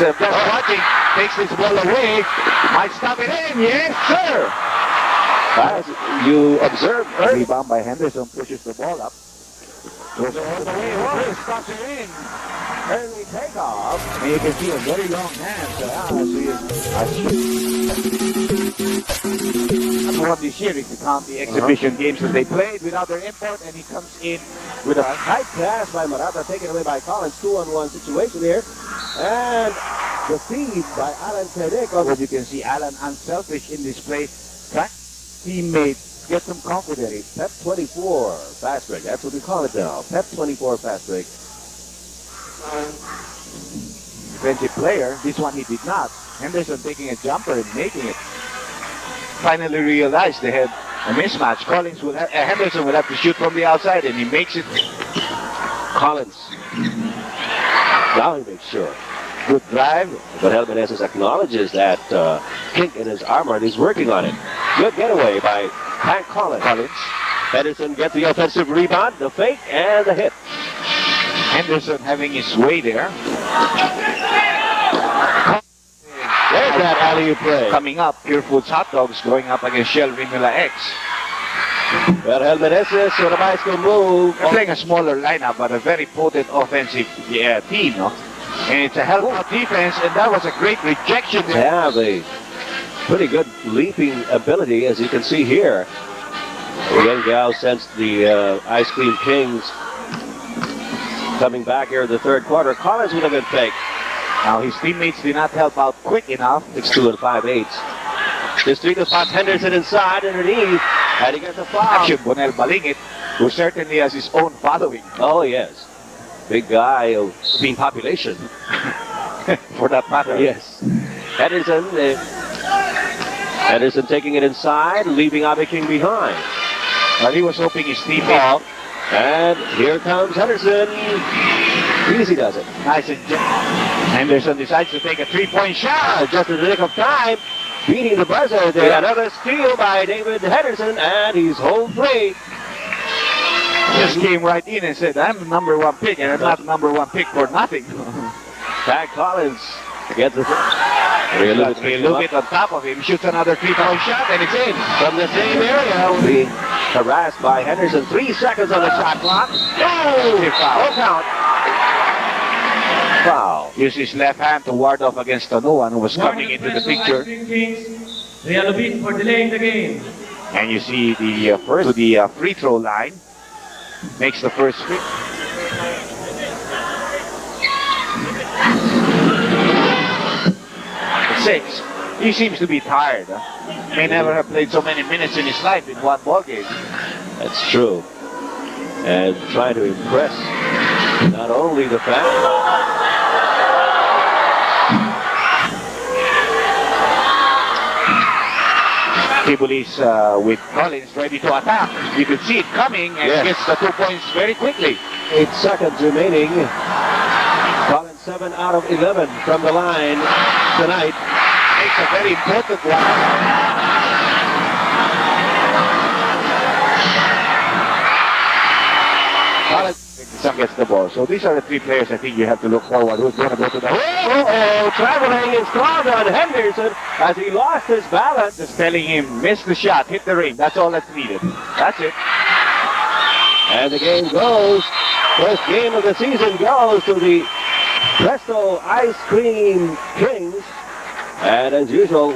uh, just watching, takes this ball away. Might stop it in. Yes, sir. As you observe, early, Rebound by Henderson pushes the ball up. Goes all the way over, stops it in. early takeoff. And you can see a very long hand. So, ah, you, I what this year is to count the exhibition games that they played without their import, and he comes in with a Tight pass by Marata, taken away by Collins. Two-on-one situation here. And the feed by Alan Tedek As you can see, Alan unselfish in this play. Teammates get some confidence. Pep 24 fast break. That's what we call it now. Pep 24 fast break. Defensive player. This one he did not. Henderson taking a jumper and making it. Finally realized they had a mismatch. Collins will have, uh, Henderson will have to shoot from the outside, and he makes it. Collins. Now he makes sure. Good drive. But Helmeneses acknowledges that uh, kink in his armor and he's working on it. Good getaway by Hank Collins. Collins. Henderson gets the offensive rebound, the fake, and the hit. Henderson having his way there. There's that alley play. Coming up, Pure Foods Hot Dogs going up against Shell Rimula X. But Helmeneses with a bicycle move. They're playing a smaller lineup, but a very potent offensive yeah, team, no? And it's a help out defense, and that was a great rejection there. have a pretty good leaping ability, as you can see here. The young Gal sensed the uh, Ice Cream Kings coming back here in the third quarter. Collins with a good fake. Now, his teammates did not help out quick enough. It's two and 5-8. This three to spot Henderson inside underneath. And he gets a foul. Action, Bonel Balingit, who certainly has his own following Oh, yes. Big guy of being population. for that matter. Yes. Henderson. Uh, Henderson taking it inside, leaving Abe King behind. But he was hoping his teammate, Ball. And here comes Henderson. Easy does it. nice and Henderson decides to take a three-point shot. Just in the nick of time. Beating the buzzer there. Another steal by David Henderson, and he's home free. Just came right in and said, I'm the number one pick, and I'm not number one pick for nothing. Pat Collins gets it. Bit on top of him, shoots another three-point shot, and it's in. From the same area, being harassed by Henderson. Three seconds on the shot clock. Oh, foul. full count. Foul. Used his left hand to ward off against Tanoan, who was coming into the picture. Kings, Real Beat for delaying the game. And you see the uh, first to the uh, free throw line. Makes the first. Six. He seems to be tired. Huh? May never have played so many minutes in his life in one ball game. That's true. And trying to impress not only the fans. Tibulis uh, with Collins ready to attack. You could see it coming and Yes. gets the two points very quickly. Eight seconds remaining. Collins 7 out of 11 from the line tonight. Makes a very important one. Collins some gets the ball. So these are the three players I think you have to look forward. Who's going to go to the Oh, traveling is strong Henderson as he lost his balance. Just telling him, miss the shot, hit the ring. That's all that's needed. That's it. And the game goes. First game of the season goes to the Presto Ice Cream Kings. And as usual,